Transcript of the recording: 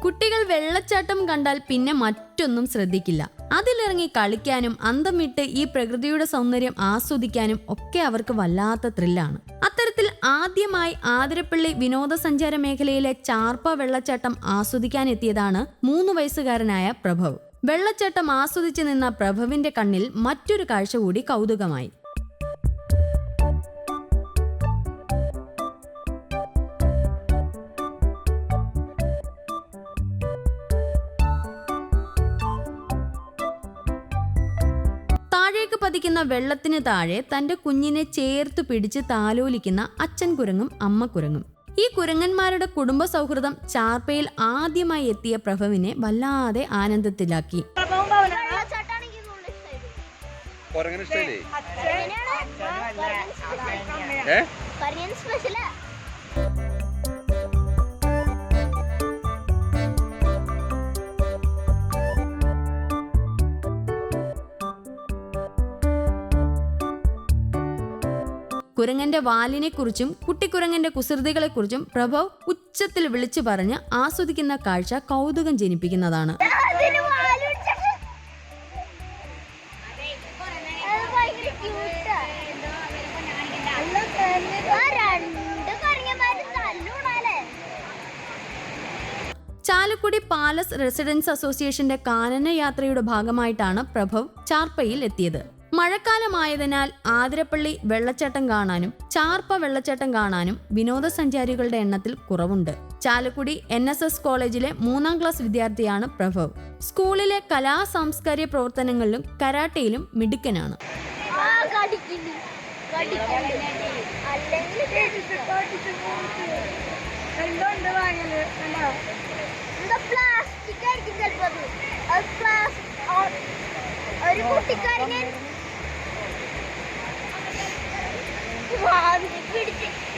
കുട്ടികൾ വെള്ളച്ചാട്ടം കണ്ടാൽ പിന്നെ മറ്റൊന്നും ശ്രദ്ധിക്കില്ല. അതിലിറങ്ങി കളിക്കാനും അന്തം വിട്ട് ഈ പ്രകൃതിയുടെ സൗന്ദര്യം ആസ്വദിക്കാനും ഒക്കെ അവർക്ക് വല്ലാത്ത ത്രില്ലാണ്. അത്തരത്തിൽ ആദ്യമായി ആതിരപ്പള്ളി വിനോദസഞ്ചാര മേഖലയിലെ ചാർപ്പ വെള്ളച്ചാട്ടം ആസ്വദിക്കാനെത്തിയതാണ് മൂന്ന് വയസ്സുകാരനായ പ്രഭവ്. വെള്ളച്ചാട്ടം ആസ്വദിച്ചു നിന്ന പ്രഭവിന്റെ കണ്ണിൽ മറ്റൊരു കാഴ്ച കൂടി കൗതുകമായി. പതിക്കുന്ന വെള്ളത്തിന് താഴെ തന്റെ കുഞ്ഞിനെ ചേർത്ത് പിടിച്ച് താലോലിക്കുന്ന അച്ഛൻ കുരങ്ങും അമ്മ കുരങ്ങും. ഈ കുരങ്ങന്മാരുടെ കുടുംബ സൗഹൃദം ചാർപ്പയിൽ ആദ്യമായി എത്തിയ പ്രഭവിനെ വല്ലാതെ ആനന്ദത്തിലാക്കി. വെള്ളച്ചാട്ടാണ് കുരങ്ങന്റെ വാലിനെക്കുറിച്ചും കുട്ടിക്കുരങ്ങന്റെ കുസൃതികളെക്കുറിച്ചും പ്രഭവ് ഉച്ചത്തിൽ വിളിച്ചു പറഞ്ഞ് ആസ്വദിക്കുന്ന കാഴ്ച കൗതുകം ജനിപ്പിക്കുന്നതാണ്. ചാലക്കുടി പാലസ് റെസിഡൻസ് അസോസിയേഷന്റെ കാനന യാത്രയുടെ ഭാഗമായിട്ടാണ് പ്രഭവ് ചാർപ്പയിൽ എത്തിയത്. മഴക്കാലമായതിനാൽ ആതിരപ്പള്ളി വെള്ളച്ചാട്ടം കാണാനും ചാർപ്പ വെള്ളച്ചാട്ടം കാണാനും വിനോദസഞ്ചാരികളുടെ എണ്ണത്തിൽ കുറവുണ്ട്. ചാലക്കുടി എൻ എസ് എസ് കോളേജിലെ മൂന്നാം ക്ലാസ് വിദ്യാർത്ഥിയാണ് പ്രഭവ്. സ്കൂളിലെ കലാ സാംസ്കാരിക പ്രവർത്തനങ്ങളിലും കരാട്ടയിലും മിടുക്കനാണ്. പ്ലാസ്റ്റിക് ഒരു കുട്ടിക്കാരൻ വാതിൽ പിടിച്ച്